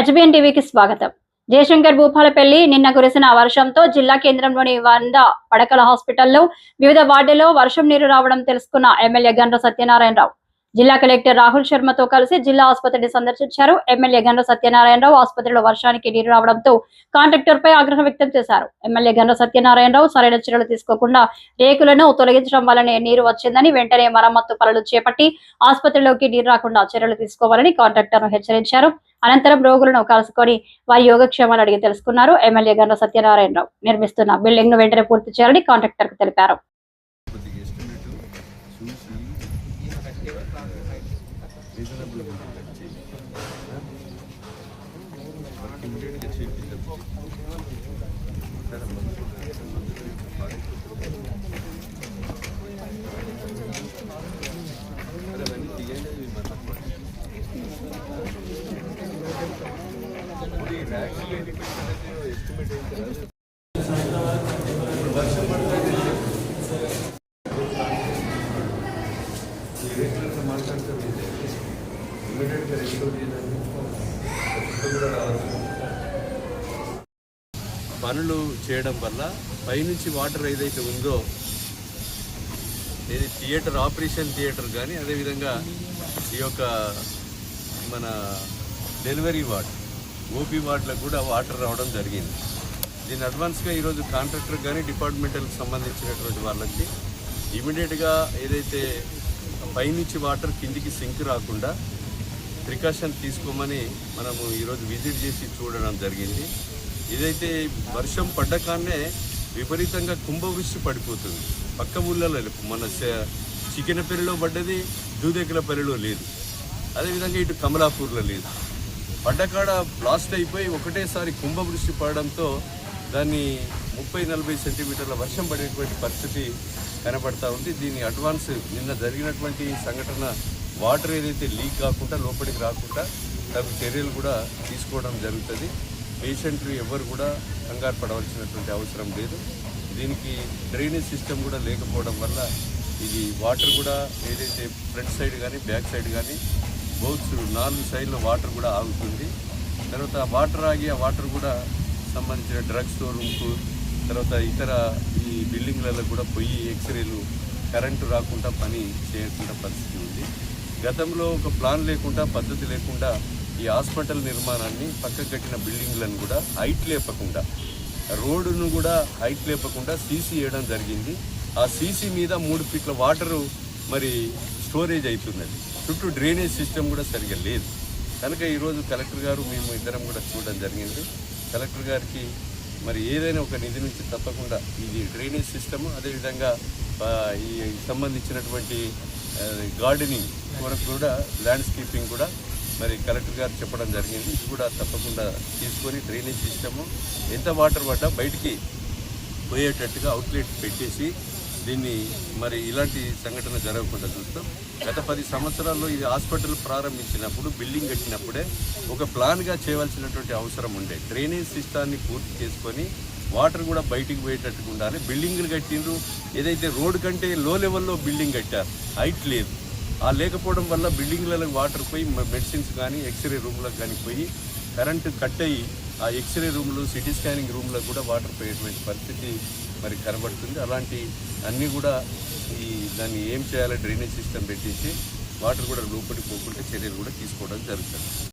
HBN టీవీకి స్వాగతం. జయశంకర్ భూపాలపల్లి నిన్న కురిసిన వర్షంతో జిల్లా కేంద్రంలోని వంద పడకల హాస్పిటల్లో వివిధ వార్డుల్లో వర్షం నీరు రావడం తెలుసుకున్న ఎమ్మెల్యే గండ్ర సత్యనారాయణరావు. జిల్లా కలెక్టర్ రాహుల్ శర్మతో కలిసి జిల్లా ఆసుపత్రిని సందర్శించారు. ఎమ్మెల్యే గండ్ర సత్యనారాయణరావు ఆసుపత్రిలో వర్షానికి నీరు రావడంతో కాంట్రాక్టర్ పై ఆగ్రహం వ్యక్తం చేశారు. ఎమ్మెల్యే గండ్ర సత్యనారాయణరావు సరైన చర్యలు తీసుకోకుండా రేకులను తొలగించడం వల్లనే నీరు వచ్చిందని వెంటనే మరమ్మత్తు పనులు చేపట్టి ఆసుపత్రిలోకి నీరు రాకుండా చర్యలు తీసుకోవాలని కాంట్రాక్టర్ను హెచ్చరించారు. అనంతరం రోగులను కలుసుకొని వారి యోగక్షేమాలు అడిగి తెలుసుకున్నారు. ఎమ్మెల్యే గండ్ర సత్యనారాయణరావు నిర్మిస్తున్న బిల్డింగ్ను వెంటనే పూర్తి చేయాలని కాంట్రాక్టర్కు తెలిపారు. కొద్దిగా పనులు చేయడం వల్ల పైనుంచి వాటర్ ఏదైతే ఉందో ఇది థియేటర్ ఆపరేషన్ థియేటర్ కానీ అదేవిధంగా ఈ యొక్క మన డెలివరీ వార్డ్. ఓపీ వార్డులకు కూడా వాటర్ రావడం జరిగింది. దీని అడ్వాన్స్గా ఈరోజు కాంట్రాక్టర్ కానీ డిపార్ట్మెంటల్కి సంబంధించినటువంటి వాళ్ళకి ఇమీడియట్గా ఏదైతే పైనుంచి వాటర్ కిందికి సింక్ రాకుండా ప్రికాషన్ తీసుకోమని మనము ఈరోజు విజిట్ చేసి చూడడం జరిగింది. ఇదైతే వర్షం పడ్డకానే విపరీతంగా కుంభవృష్టి పడిపోతుంది. పక్క ఊళ్ళలో మన స- చికెనపల్లిలో పడ్డది దూదేకలపల్లిలో లేదు. అదేవిధంగా ఇటు కమలాపూర్లో లేదు. పడ్డకాడ బ్లాస్ట్ అయిపోయి ఒకటేసారి కుంభవృష్టి పడడంతో దాన్ని ముప్పై నలభై సెంటీమీటర్ల వర్షం పడేటువంటి పరిస్థితి కనబడతా ఉంది. దీని అడ్వాన్స్ నిన్న జరిగినటువంటి సంఘటన వాటర్ ఏదైతే లీక్ కాకుండా లోపలికి రాకుండా తగు చర్యలు కూడా తీసుకోవడం జరుగుతుంది. పేషెంట్లు ఎవరు కూడా కంగారు పడవలసినటువంటి అవసరం లేదు. దీనికి డ్రైనేజ్ సిస్టమ్ కూడా లేకపోవడం వల్ల ఇది వాటర్ కూడా ఏదైతే ఫ్రంట్ సైడ్ కానీ బ్యాక్ సైడ్ కానీ బోత్స్ నాలుగు సైడ్లో వాటర్ కూడా ఆగుతుంది. తర్వాత వాటర్ ఆగి ఆ వాటర్ కూడా సంబంధించిన డ్రగ్ స్టోరూమ్కు తర్వాత ఇతర ఈ బిల్డింగ్లలో కూడా పోయి ఎక్స్రేలు కరెంటు రాకుండా పని చేయకుండా పరిస్థితి ఉంది. గతంలో ఒక ప్లాన్ లేకుండా పద్ధతి లేకుండా ఈ హాస్పిటల్ నిర్మాణాన్ని పక్కకు కట్టిన బిల్డింగ్లను కూడా హైట్ లేపకుండా రోడ్డును కూడా హైట్ లేపకుండా సీసీ వేయడం జరిగింది. ఆ సీసీ మీద మూడు ఫీట్ల వాటరు మరి స్టోరేజ్ అవుతున్నది. చుట్టూ డ్రైనేజ్ సిస్టమ్ కూడా సరిగ్గా లేదు. కనుక ఈరోజు కలెక్టర్ గారు మేము ఇద్దరం కూడా చూడడం జరిగింది. కలెక్టర్ గారికి మరి ఏదైనా ఒక నిధి నుంచి తప్పకుండా ఇది డ్రైనేజ్ సిస్టమ్ అదేవిధంగా ఈ సంబంధించినటువంటి గార్డెనింగ్ కొరకు కూడా ల్యాండ్స్కేపింగ్ కూడా మరి కలెక్టర్ గారు చెప్పడం జరిగింది. ఇది కూడా తప్పకుండా తీసుకొని డ్రైనేజ్ సిస్టము ఎంత వాటర్ పడ్డా బయటికి పోయేటట్టుగా అవుట్లెట్ పెట్టేసి దీన్ని మరి ఇలాంటి సంఘటన జరగకుండా చూస్తాం. గత పది సంవత్సరాల్లో ఇది హాస్పిటల్ ప్రారంభించినప్పుడు బిల్డింగ్ కట్టినప్పుడే ఒక ప్లాన్గా చేయవలసినటువంటి అవసరం ఉండే. డ్రైనేజ్ సిస్టాన్ని పూర్తి చేసుకొని వాటర్ కూడా బయటికి పోయేటట్టుగా ఉండాలి. బిల్డింగ్లు కట్టిండ్రు. ఏదైతే రోడ్ కంటే లో లెవెల్లో బిల్డింగ్ కట్టారు హైట్ లేదు. ఆ లేకపోవడం వల్ల బిల్డింగ్లలో వాటర్ పోయి మెడిసిన్స్ కానీ ఎక్స్రే రూమ్లకు కానీ పోయి కరెంటు కట్ అయ్యి ఆ ఎక్స్రే రూమ్లు సిటీ స్కానింగ్ రూమ్లో కూడా వాటర్ పోయేటువంటి పరిస్థితి మరి కనబడుతుంది. అలాంటి అన్నీ కూడా ఈ దాన్ని ఏం చేయాలో? డ్రైనేజ్ సిస్టమ్ పెట్టేసి వాటర్ కూడా లోపలికి పోకుండా చర్యలు కూడా తీసుకోవడం జరుగుతుంది.